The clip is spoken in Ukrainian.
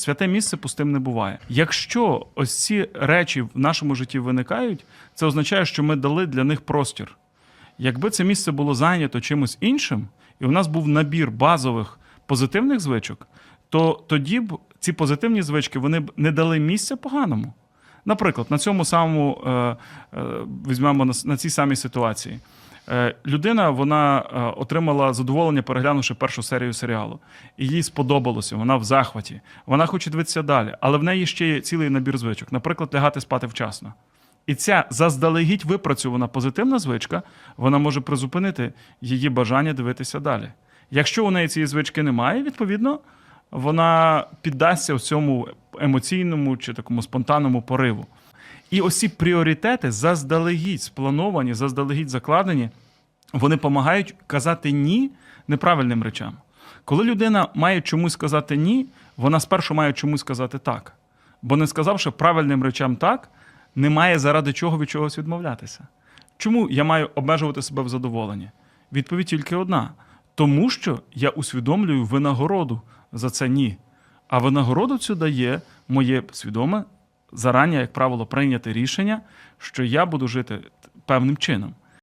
Святе місце пустим не буває. Якщо ось ці речі в нашому житті виникають, це означає, що ми дали для них простір. Якби це місце було зайнято чимось іншим, і у нас був набір базових позитивних звичок, то тоді б ці позитивні звички вони б не дали місця поганому. Наприклад, на цьому самому е, е, візьмемо на, на цій самій ситуації. Е, людина вона е, отримала задоволення, переглянувши першу серію серіалу. І їй сподобалося, вона в захваті. Вона хоче дивитися далі, але в неї ще є цілий набір звичок. Наприклад, лягати спати вчасно. І ця заздалегідь випрацьована позитивна звичка, вона може призупинити її бажання дивитися далі. Якщо у неї цієї звички немає, відповідно, вона піддасться цьому емоційному чи такому спонтанному пориву. І ось ці пріоритети заздалегідь сплановані, заздалегідь закладені, вони допомагають казати ні неправильним речам. Коли людина має чомусь сказати ні, вона спершу має чомусь сказати так. Бо не сказавши правильним речам так, немає заради чого від чогось відмовлятися. Чому я маю обмежувати себе в задоволенні? Відповідь тільки одна: тому що я усвідомлюю винагороду за це ні. А винагороду цю дає моє свідоме, зарані, як правило, прийняти рішення, що я буду жити певним чином.